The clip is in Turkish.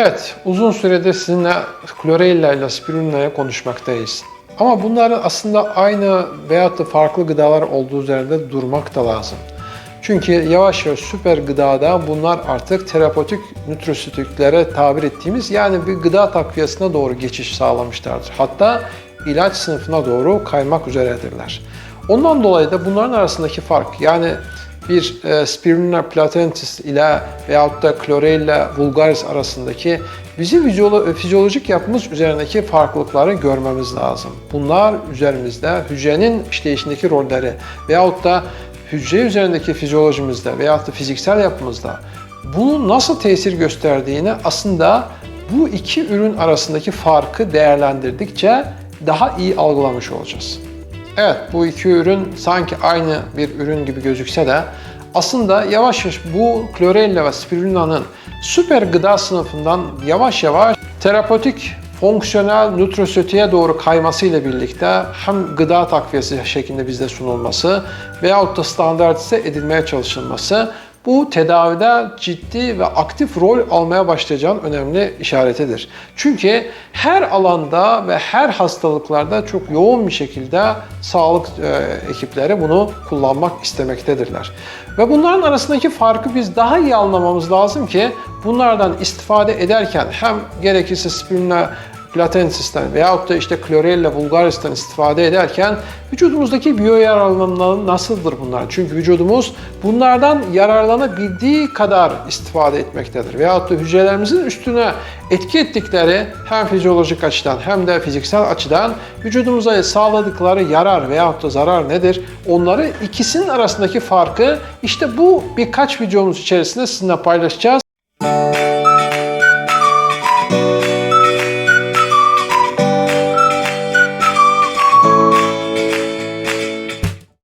Evet, uzun süredir sizinle klorella ile spirulina konuşmaktayız. Ama bunların aslında aynı veyahut da farklı gıdalar olduğu üzerinde durmak da lazım. Çünkü yavaş yavaş süper gıdada bunlar artık terapötik nutrasütiklere tabir ettiğimiz yani bir gıda takviyesine doğru geçiş sağlamışlardır. Hatta ilaç sınıfına doğru kaymak üzeredirler. Ondan dolayı da bunların arasındaki fark yani bir e, Spirulina platensis ile veyahut da Chlorella vulgaris arasındaki bizim fizyolo- fizyolojik yapımız üzerindeki farklılıkları görmemiz lazım. Bunlar üzerimizde hücrenin işleyişindeki rolleri veyahut da hücre üzerindeki fizyolojimizde veyahut da fiziksel yapımızda bunun nasıl tesir gösterdiğini aslında bu iki ürün arasındaki farkı değerlendirdikçe daha iyi algılamış olacağız. Evet bu iki ürün sanki aynı bir ürün gibi gözükse de aslında yavaş yavaş bu Chlorella ve Spirulina'nın süper gıda sınıfından yavaş yavaş terapötik fonksiyonel nutrasötiğe doğru kayması ile birlikte hem gıda takviyesi şeklinde bizde sunulması veyahut da standartize edilmeye çalışılması bu tedavide ciddi ve aktif rol almaya başlayacağın önemli işaretidir. Çünkü her alanda ve her hastalıklarda çok yoğun bir şekilde sağlık e, ekipleri bunu kullanmak istemektedirler. Ve bunların arasındaki farkı biz daha iyi anlamamız lazım ki bunlardan istifade ederken hem gerekirse spirulina platensisten veyahut da işte Chlorella vulgaris'ten istifade ederken vücudumuzdaki biyo yararlanmaları nasıldır bunlar? Çünkü vücudumuz bunlardan yararlanabildiği kadar istifade etmektedir. Veyahut da hücrelerimizin üstüne etki ettikleri hem fizyolojik açıdan hem de fiziksel açıdan vücudumuza sağladıkları yarar veyahut da zarar nedir? Onları ikisinin arasındaki farkı işte bu birkaç videomuz içerisinde sizinle paylaşacağız.